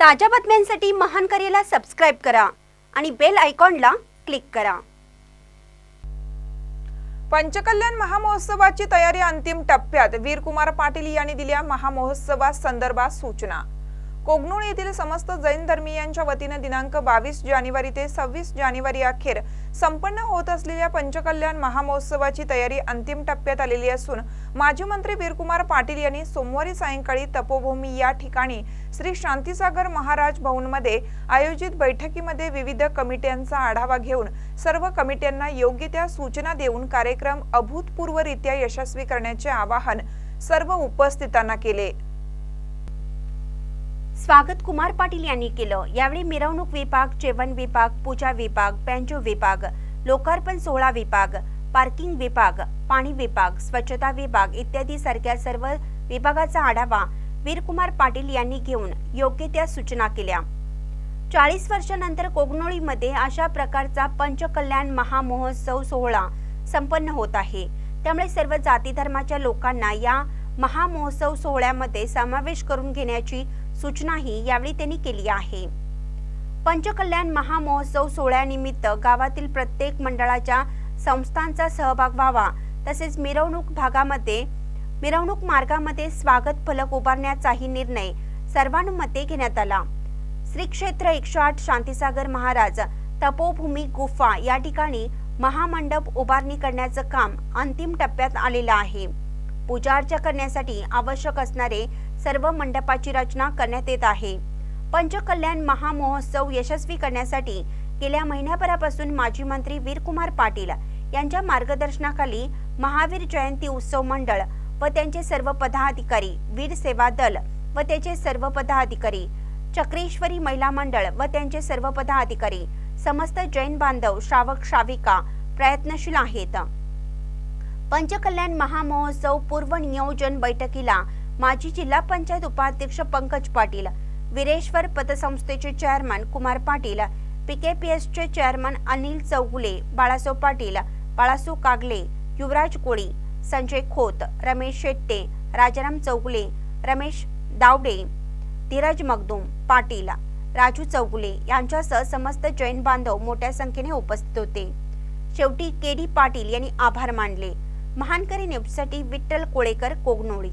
ताज्या बातम्यांसाठी महान करेला सबस्क्राईब करा आणि बेल आयकॉनला क्लिक करा. पंचकल्याण महामहोत्सवाची तयारी अंतिम टप्प्यात वीरकुमार पाटील यांनी दिल्या महामहोत्सवा संदर्भात सूचना. कोगनूळ येथील समस्त जैन धर्मीयांच्या वतीने दिनांक बावीस जानेवारी ते सव्वीस जानेवारी अखेर संपन्न होत असलेल्या पंचकल्याण महामहोत्सवाची तयारी अंतिम टप्प्यात आलेली असून माजी मंत्री वीरकुमार पाटील यांनी सोमवारी सायंकाळी तपोभूमी या ठिकाणी श्री शांतीसागर महाराज भवनमध्ये आयोजित बैठकीमध्ये विविध कमिट्यांचा आढावा घेऊन सर्व कमिट्यांना योग्य त्या सूचना देऊन कार्यक्रम अभूतपूर्वरित्या यशस्वी करण्याचे आवाहन सर्व उपस्थितांना केले. स्वागत कुमार पाटील यांनी केलं. यावेळी मिरवणूक विभाग जेवण विभाग पूजा विभाग बँजो विभाग लोकार्पण सोहळा विभाग पार्किंग विभाग पाणी विभाग स्वच्छता विभाग इत्यादी सारख्या सर्व विभागाचा आढावा वीरकुमार पाटील यांनी घेऊन योग्य त्या सूचना केल्या. चाळीस वर्षानंतर कोगनोळीमध्ये अशा प्रकारचा पंचकल्याण महामहोत्सव सोहळा संपन्न होत आहे. त्यामुळे सर्व जाती धर्माच्या लोकांना या महामहोत्सव सोहळ्यामध्ये समावेश करून घेण्याची सूचनाही यावेळी त्यांनी केली आहे. पंचकल्याण महामहोत्सव सोहळ्यानिमित्त गावातील प्रत्येक मंडळाच्या संस्थांचा सहभाग व्हावा तसेच मिरवणूक भागामध्ये मिरवणूक मार्गामध्ये स्वागत फलक उभारण्याचाही निर्णय सर्वानुमते घेण्यात आला. श्री क्षेत्र एकशे आठ शांतीसागर महाराज तपोभूमी गुफा या ठिकाणी महामंडप उभारणी करण्याचं काम अंतिम टप्प्यात आलेलं आहे. पूजा अर्चा करण्यासाठी आवश्यक असणारे सर्व मंडपाची रचना करण्यात येत आहे. पंचकल्याण महामहोत्सव यशस्वी करण्यासाठी गेल्या महिन्याभरापासून माजी मंत्री वीरकुमार पाटील यांच्या मार्गदर्शनाखाली महावीर जयंती उत्सव मंडळ व त्यांचे सर्व पदाधिकारी वीर सेवा दल व त्याचे सर्व पदाधिकारी चक्रेश्वरी महिला मंडळ व त्यांचे सर्व पदाधिकारी समस्त जैन बांधव श्रावक श्राविका प्रयत्नशील आहेत. पंचकल्याण महामहोत्सव पूर्व नियोजन बैठकीला माजी जिल्हा पंचायत उपाध्यक्ष पंकज पाटील विरेश्वर पतसंस्थेचे चेअरमन कुमार पाटील पीकेपीएसचे चेअरमन अनिल चौगुले बाळासाव पाटील बाळासू कागले युवराज कोळी संजय खोत रमेश शेट्टे राजाराम चौगुले रमेश दावडे धीरज मगदूम पाटील राजू चौगुले यांच्यासह समस्त जैन बांधव मोठ्या संख्येने उपस्थित होते. शेवटी के डी पाटील यांनी आभार मानले. महानकरी न्यूजसाठी विठ्ठल कोळेकर कोगनोळी.